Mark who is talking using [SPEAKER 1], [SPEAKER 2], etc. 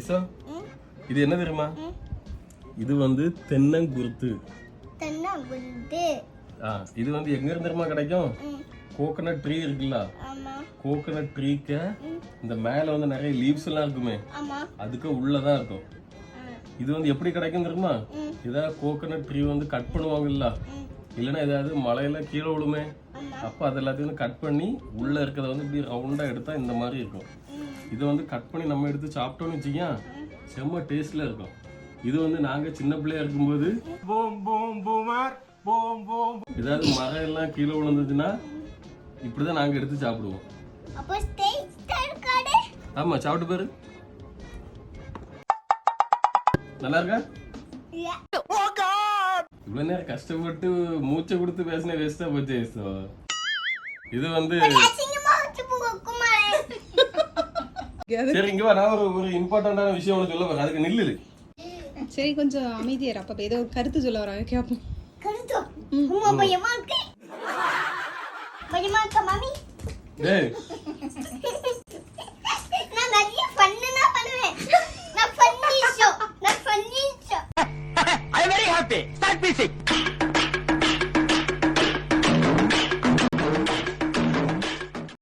[SPEAKER 1] இசா? இது என்ன தெரியுமா? இது வந்து தென்னங்குருத்து.
[SPEAKER 2] தென்னாங்குருத்து.
[SPEAKER 1] ஆ இது வந்து எங்க இருந்து தெரியுமா கிடைக்கும்? கோகனட் ட்ரீ இருக்குல்ல? கோகனட் ட்ரீக்கு இந்த மேல வந்து நிறைய லீவ்ஸ் எல்லாம் இருக்குமே. அதுக்கு உள்ளதான் இருக்கும். இது வந்து எப்படி கிடைக்கும் தெரியுமா. இதான் கோகனட் ட்ரீ வந்து கட் பண்ணுவாங்கல்ல? இல்லைன்னா ஏதாவது மலையில கீழே விழுமே. அப்போ அது எல்லாத்தையும் கட் பண்ணி உள்ள இருக்கிறத வந்து இப்படி ரவுண்டா எடுத்தா இந்த மாதிரி இருக்கும். இதை வந்து கட் பண்ணி நம்ம எடுத்து சாப்பிட்டோம்னு வச்சுக்கோங்க செம்ம டேஸ்ட்ல இருக்கும். இது வந்து நாங்க சின்ன பிள்ளையா இருக்கும்போது ஏதாவது மரம் எல்லாம் கீழே விழுந்துச்சுன்னா இப்படிதான் நாங்க எடுத்து சாப்பிடுவோம். ஆமா சாப்பிட்டு பாரு. நல்லா இருக்கா? இவ்வளவு நேரம் கஷ்டப்பட்டு மூச்சை கொடுத்து பேசின வேஸ்டா போச்சு. இது வந்து சரி இங்க வா நான் ஒரு ஒரு இம்பார்ட்டன்டான விஷயம் ஒன்று சொல்ல போறேன். அதுக்கு நில்லு
[SPEAKER 3] சரி கொஞ்சம் அமைதியார் அப்ப ஏதோ ஒரு கருத்து சொல்ல வராங்க. கேட்போம்
[SPEAKER 2] கருத்து? உமா பயமா இருக்கு பயமா இருக்கா மாமி?
[SPEAKER 1] டேய்.
[SPEAKER 2] நான் நிறைய ஃபன்னு பண்ணுவேன். நான் ஃபன்னி ஷோ நான் funny show
[SPEAKER 4] I'm very happy. Start music.